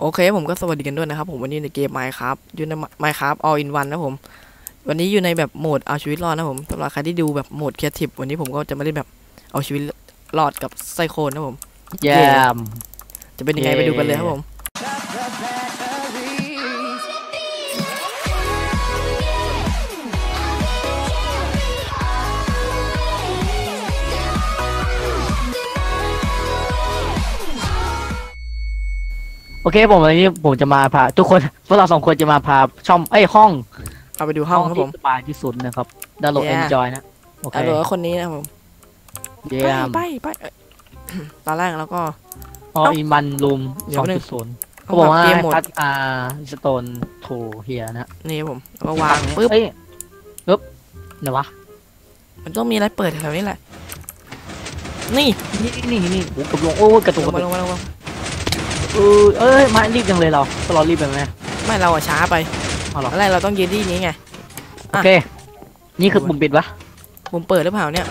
โอเคผมก็สวัสดีกันด้วยนะครับ ผมวันนี้ในเกม Minecraft อยู่ใน Minecraft All in One นะผม วันนี้อยู่ในแบบโหมดเอาชีวิตรอดนะผมสำหรับใครที่ดูแบบโหมด Creative วันนี้ผมก็จะมาเล่นแบบเอาชีวิตรอดกับไซโคนนะผมแย่มจะเป็นยังไงเย้ไปดูกันเลยครับผม โอเคผมวันนี้ผมจะมาพาทุกคนพวกเราสองคนจะมาพาช่องไอ้ยห้องเอาไปดูห้องครับผมที่สบายที่สุดนะครับดาวน์โหลด Yeah เอนจอยนะโอเคเอาเลยคนนี้นะครับผมเยี่ยมไปไปไปเอ้ย ตอนแรกแล้วก็ อออินมันรูมเดี๋สยอวงหนึ่จุง ดศูนย์เขาบอกว่าเกมให้โหมดพัดอาสโตนโทเฮียนะนี่ครับผมแล้วก็วางปึ๊บเอ้ยปึ๊บไหนวะมันต้องมีอะไรเปิดแถวนี้แหละ นี่นี่นี่นี่นี่โอ้กระตุกโอ้กระตุกลกงระมาตุลกงมาลงมา เออเอ้ยมารีบจังเลยเราก็เรารีบไปไหม ไม่เราอะช้าไปเอาเหรอ อะไรเราต้องยืนที่นี้ไง โอเค นี่คือปุ่มปิดวะผมเปิดหรือเปล่าเนี่ย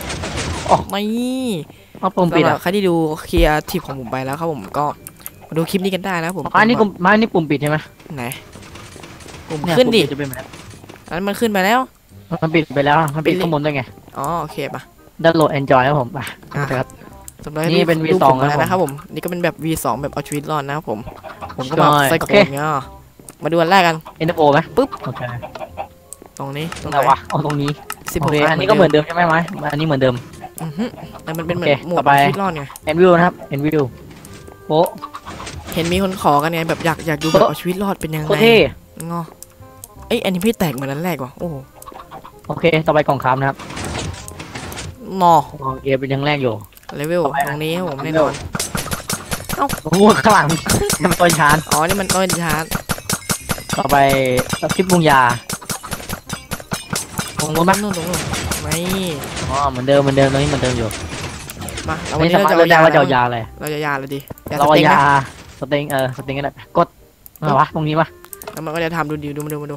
อ๋อไม่เอาปุ่มปิดสำหรัอะบใครที่ดูเคลียร์ทิปของผมไปแล้วครับผมก็มาดูคลิปนี้กันได้นะครับผมอ๋ออันนี้ปุ่มมาอันนี้ปุ่มปิดใช่ไหมไหนผมเยขึ้นดิปุ่มปิจะเป็นแบบนี้อันนั้นมันขึ้นไปแล้ว มันปิดไปแล้ว มันปิดปิดข้างบนด้วยไง อ๋อโอเคปะดาวน์โหลดเอนจอยครับผมไปอะครับสำหรับนี่เป็นดู V2 ผมแล้วครับผมนะครับผมนี่ก็เป็นแบบ V2 แบบเอาชีวิตรอดนะครับผม ผมก็ใช่มาใส่โคโอเคงเงี้ยมาดูอันแรกกันเอ็นโอไหมปึ๊บโอเคตรงนี้ตรงไหไหนนวะเอาตรงนี้สิบหโอกเคครั้งอันนี้ก็เหมือนเดิมใช่ไหมไหมอันนี้เหมือนเดิมอือฮึแต่มันเป็นเหมืโออนเคหมวต่ดอไปเอาชีวิตรอดไงเอ็นวิวนะครับเอ็นวิวโอ้เห็นมีคนขอกันไงแบบอยากอยากดูแบบเอาชีวิตรอดเป็นยังโคตไงรเท่งอเอ้ยอันนี้ไม่แตกเหมือนอันแรกว่ะโอ้โหโอเค ต่อไปกล่องคำนะครับมอโอเคเป็นยังแรกอยู่ เลเวลต่อไปตรงนี้ครับผมเลแน่เวลนอนโอ้โหข้างหลังน้ำต้นชานอ๋อนี่มันต้นชาร์จต่อไปคลิปบุงยาตรงนู้นมัมั้นยนู่นตรงนู้นไม่อ๋อเหมือนเดิมเหมือนเดิมตรงนี้เหมือนเดิมอยู่มาเราไม่วันนี้สามารเราถจะเลือกได้ว่าจะเอายายาอะไรเราจะยาเลยดิยาสเราเอาเต็งยานะสเต็งเออสเต็งก็ได้กดอะไรวะตรงนี้ปะแล้วมันก็จะทำดูดิดูมาดูมาดู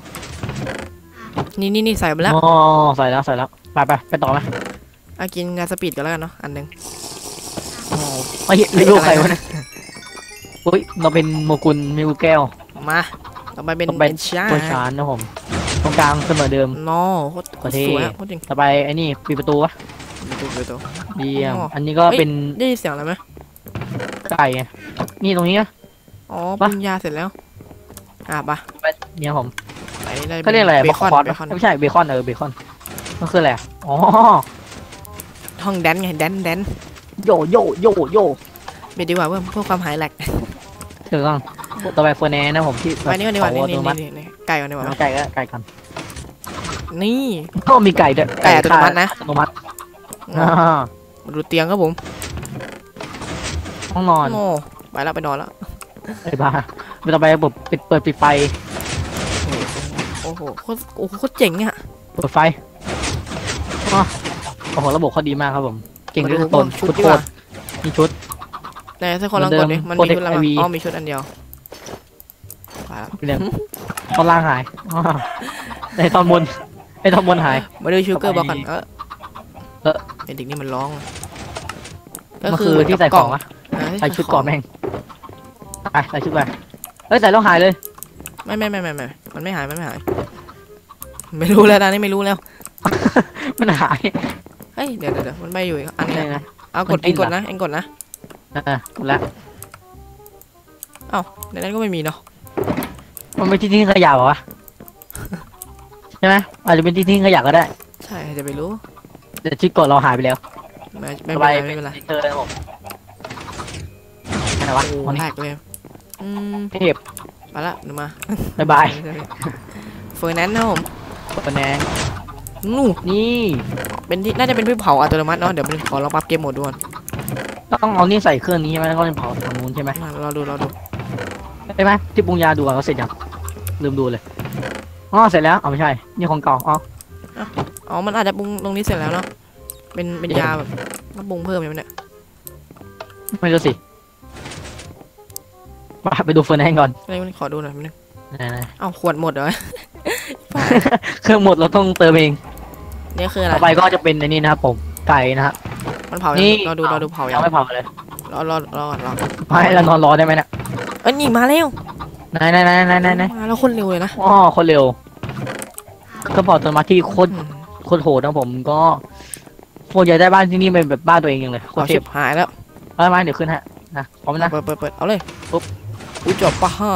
นี่นี่นี่ใส่ไปแล้วอ๋อใส่แล้วใส่แล้วไปไปไปต่อไหมเอากินยาสปีดกันแล้วกันเนาะอันหนึ่ง ไอ้ยรีวิวใครวะเนี่ยอุ้ยเราเป็นโมกุลมิวแก้วมาต่อไปเป็นต่อไปเป็นชาตัวชานนะผมตรงกลางเสมอเดิมนอโคตรโคตรสวยอะโคตรจริงต่อไปไอ้นี่ปิดประตูวะดูดูดู เดียมอ๋ออั อันนี้ก็เป็นได้ยินเสียงอะไรไหมไก่ไงนี่ตรงนี้นะ อ๋อปะ ปรุงยาเสร็จแล้ว อะปะเนี่ยผมไหนได้เขาเรียกอะไรเบเบคคออนนเบคอนไม่ใช่เบคอนเออเบคอนมันคืออะไรอะอ๋อห้องแดนไงแดนแดน โยโยโยโยไปดีกว่าเพื่อเพื่อความหายแหลกถูกต้องต่อไปเฟอร์แนนนะผมที่ไปนี่ก่อนดีกว่านี่เผนี่อัตโมัตินี่นี่ไก่ก่อนดีกว่าเอาไก่ก็ไก่กันนี่ก็มีไก่ด้วยไก่อัตโนมัตินะอัตโนมัติอ๋ออ่ามาดูเตียงครับผมห้องนอนโอ้ไปแล้วไปนอนแล้วไอ้บ้าต่อไปเปิดปิดเปิดปิดไฟโอ้โหโคตรโอ้โหโคตรเจ๋งอะเปิดไฟอ๋อโอ้โหระบบเขาดีมากครับผม เก่งมาเรื่ดูองต้นชุชุดดดีโคกว่าตรมีชุดแต่ถ้าคนลองกดดิเหมืมัอนนเดิมมีชุดอะไร Project บ้าง IV อ๋อมีชุดอันเดียวไปแล้วเรื่องตอนล่างหายอ๋อไอ้ตอนบนไอ้ตอนบนหายมาดูชูเกอร์บอกก่อนเออเออไอเด็กนี่มันร้องมันคือที่ใส่ของวะเออใส่ชุดก่อนแม่งไปใส่ชุดไปเฮ้ยใส่แล้วหายเลยไม่ไม่ไม่ไม่ไม่มันไม่หายมันไม่หาย ไม่รู้แล้วนะนี่ไม่รู้แล้ว มันหาย เฮ้ยเดี๋ยวเดี๋ยวเดี๋ยวมันไม่อยู่อีกอันนี้นี่ไงเอากมัดนเอดิ้งนกดเหรอนะเองกดนะอะแล้วในนั้นก็ไม่มีเนาะมันไม่ที่ทิ้งขยะเหรอวะใช่ไหมอาจจะเป็นที่ทิ้งขยะก็ได้ ใช่ใครจะไปรู้แต่ชุดก่อนเราหายไปแล้วไม่ไม่ต่เป็อนไปไรไม่เป็นไรเจอเลยผมอะไรวะโอ้วันแรนี้กเลยอืมเทพไปละหนูมาบ๊ายบายเฟอร์นันด์นะผมปะแนง นู่นี่เป็นที่น่าจะเป็นพืชเผาอัตโนมัติเนาะเดี๋ยวมันขอลองปรับเกมโหมดดูก่อนต้องเอานี่ใส่เครื่องนี้ใช่ไหมแล้วก็จะเผาทางนู้นใช่ไหมมารอดูรอดูใช่ไหมที่ปรุงยาดูก่อนเขาเสร็จยังลืมดูเลยอ๋อเสร็จแล้วอ๋อไม่ใช่นี่ของเก่าอ๋ออ๋อมันอาจจะปรุงตรงนี้เสร็จแล้วเนาะเป็นเป็นยาแบบต้องปรุงเพิ่มไหมเนี่ยไม่รู้สิมาไปดูเฟอร์แนนก่อนอะไรมันขอดูหน่อยมันงไหนเอ้าขวดหมดเหรอๆเครื่องหมดเราต้องเติมเอง นี่คืออะไรต่อไปก็จะเป็นในนี้นะครับผมไก่นะฮะมันเผานี่ยังรอดูรอดูเผายัยังงไม่เผาเลยรอรอรอก่อนรอไม่เรานอนรอได้ไหมเนี่ยเอ้ยนี่มาแล้วไหนไหนไหนไหนไหนไหนมาแล้วคนเร็วเลยนะอ๋อคนเร็วก็บอกตอนมาที่โคตรอืมโคตรโหดนะผมก็โหอยากได้บ้านที่นี่เป็นแบบบ้านตัวเองยังเลยโคตเอารเทชิพบหายแล้วเอาไม้เดี๋ยวขึ้นฮะนะพร้อมนะเปิดเปิดเปิดเอาเลยปุ๊บ อุ้ยจบปะฮ่า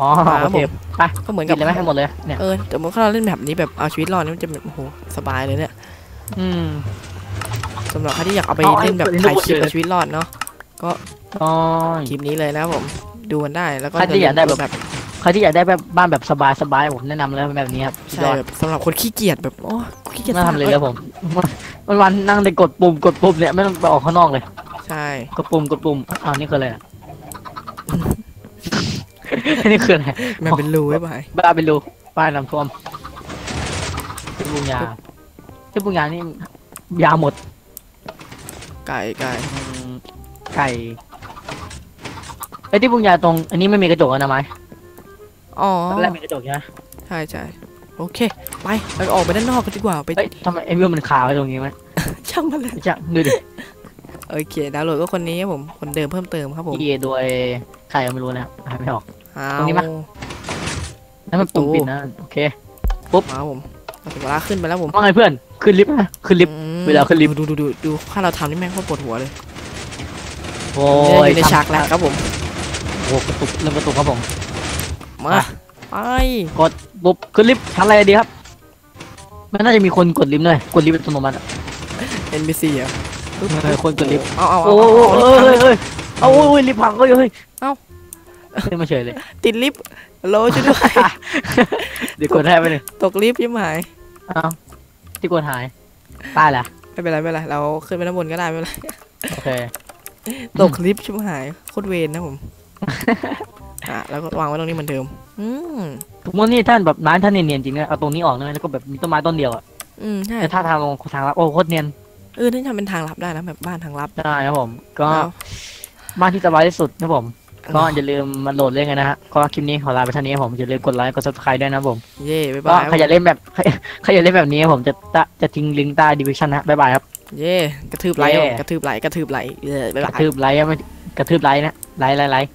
อ๋อมาคโอรับเคผม ไปก็เหมือนกิกับนเลยไหมให้หมดเลยเนี่ยเออแต่เมื่อเราเล่นแบบนี้แบบเอาชีวิตรอดนี่มันจะแบบโอ้โหสบายเลยเนี่ยอืม สำหรับใครที่อยากเอาไปเอาไอ้เล่นแบบเปิดถ่ายคลิปให้ดูหมดเลยเอาชีวิตรอดเนาะอ๋อ คลิปนี้เลยนะครับผมดูกันได้แล้วก็ใครที่อยากได้แบบ แบบใครที่อยากได้แบบบ้านแบบสบายๆผมแนะนำเลยแบบนี้ครับใช่ยอดแบบสำหรับคนขี้เกียจแบบโอ้ขี้เกียจน่าทำเลยสคร้ารับผมวันวันๆนั่งแต่กดปุ่มกดปุ่มเนี่ยไม่ต้องไปออกข้างนอกเลย ใช่กดปุ่มกดปุ่มอ้าวนี่คืออะไรอะ นี่คืออะไรแบบเป็นรูไว้บายบ้าไปดูป้ายน้ำท่วมที่ปุงยาที่ปุงยานี่ยาหมด ไก่ไก่อืมไก่ไอ้ที่ปุงยาตรง อันนี้ไม่มีกระจกแล้วนะไหมอ๋อตอนแรกมีกระจกใช่ไหมใช่ใช่โอเค ไปเราออกไปด้านนอกกันดีกว่าไปเอ้ยทำไมไอ้วิวมันขาวไว้ตรงนี้ไหมช่างมันเลยจะดูดิโอเคดาวน์โหลดก็คนนี้ครับผม คนเดิมเพิ่มเติมครับผมที่โดยใครก็ไม่รู้นะอ่านไม่ออกเอา ตรงนี้ปะนั่นมันปุ่มปิดนะโอเคมาครับผมเราถึงเวลาขึ้นไปแล้วผมว่าไงเพื่อนขึ้นลิฟต์นะขึ้นลิฟต์อืมเวลาขึ้นลิฟต์ดูดูดูดูถ้าเราทำนี่แม่งโคตรปวดหัวเลยโอ้เนี่ยยอยู่ในฉากแล้วครับผมโอ้กระตุกเริ่มกระตุกครับผมมาอะไปปุ๊บขึ้นลิฟต์ชั้นอะไรดีครับมันน่าจะมีคนกดลิฟต์เลยกดลิฟต์อัตโนมัติอะ NPC อะเออคนกดลิฟต์เอาเอาโอ้เอาโหเอาเอ้ยเอาเอ้ยเอ้ยเอาโอ้ยลิฟต์พังเอ้ยเอ้ยเอ้า ขึ้นมาเฉยเลย ติดลิฟต์ฮัลโหลช่วยด้วย เดี๋ยวกดให้ไปหนึ่งตกลิฟต์ยังหายอ้าวที่กดหายตายละไม่เป็นไรไม่เป็นไรเราขึ้นไปด้านบนก็ได้ไม่เป็นไรโอเคตกลิฟต์ชิบหายโคตรเวรนะผมอะแล้วก็วางไว้ตรงนี้เหมือนเดิม อืมสมมตินี่ท่านแบบร้านท่านเนียนๆจริงนะเอาตรงนี้ออกนะแล้วก็แบบมีต้นไม้ต้นเดียวอะอืมใช่แต่ถ้าทางลงทางลับโอ้โคตรเนียนเออนี่ทำเป็นทางลับได้นะแบบบ้านทางลับได้ครับผม ก็เอาบ้านที่สบายที่สุดนะครับผม ก็อย่าลืมมาโหลดเล่นกันนะฮะก็คลิปนี้ขอลาไปเท่านี้ครับผมอย่าลืมกดไลค์กด subscribe ด้วยนะครับผมเย่บ๊ายก็บายใครอยากเล่นแบบใครใครอยากเล่นแบบนี้ครับผมจะจะจะทิ้งลิงก์ใต้ดีวิชั่นนะบ๊ายบายครับเย่กระทืบไหลค์เย่กระทืบไหลค์กระทืบไหลค์เย่บ๊ายกบาระยทืบไลค์ไม่กระทืบไลค์นะไลค์ไลค์ไลค์